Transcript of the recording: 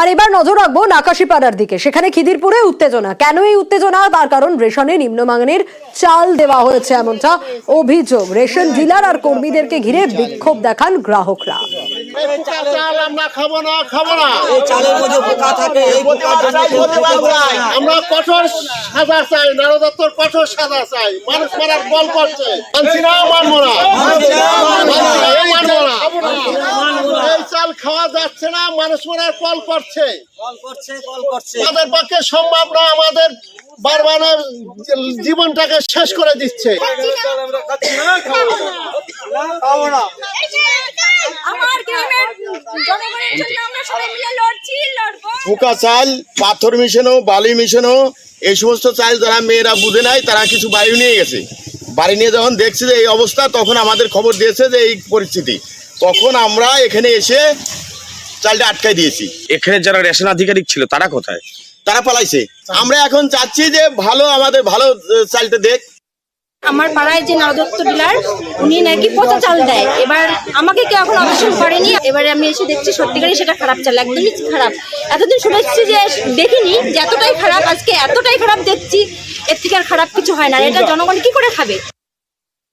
আর এবার নজর রাখব নাকাশিপাড়ার দিকে। সেখানে খিদিরপুরে উত্তেজনা। কেন এই উত্তেজনা? তার কারণ রেশনে নিম্নমানের চাল দেওয়া হয়েছে এমনটা অভিযোগ। রেশন ডিলার আর কর্মীদেরকে ঘিরে বিক্ষোভ দেখান গ্রাহকরা। এই পোকা চাল আমরা খাব না খাব না। চালের মধ্যে পোকা থাকে এই পোকার জন্য কেউ খেতে পারছে না। আমরা কঠোর সাজা চাই নারদত্তর কঠোর সাজা চাই। মানুষ মারার বল করছে। মানছি না মানবো না মানছি না, মানবো না। মানছি না, মানবো না। এই চাল খাওয়া যাচ্ছে না। মানুষ মারার কল করছে। কল করছে তাদের পক্ষে সম্ভব না আমাদের বারবারের জীবনটাকে শেষ করে দিচ্ছে। খাব না আমার গ্রামের জনগণের জন্য আমরা সবাই মিলে লড়ছি লড়বো পোকা চাল পাথর মিশানো বালি মিশানো এই সমস্ত চাল যারা মেয়েরা বুঝে নাই তারা কিছু বাড়ি নিয়ে গেছে। বাড়ি নিয়ে যখন দেখছে যে এই অবস্থা তখন আমাদের খবর দিয়েছে যে এই পরিস্থিতি। তখন আমরা এখানে এসে চালটা আটকাই দিয়েছি। এখানে যারা রেশন আধিকারিক ছিল তারা কোথায়? তারা পালাইছে। আমরা এখন চাচ্ছি যে ভালো আমাদের ভালো চালটা দেখ। আমার পাড়ায় যে নরদত্ত ডিলার উনি নাকি পচা চাল দেয়। এবার আমাকে কেউ এখন অবশ্যই করেনি। এবারে আমি এসে দেখছি সত্যিকারই সেটা খারাপ চাল একদমই খারাপ। এতদিন শুনেছি যে দেখিনি যে এতটাই খারাপ আজকে এতটাই খারাপ দেখছি এর থেকে আর খারাপ কিছু হয় না। এটা জনগণ কি করে খাবে?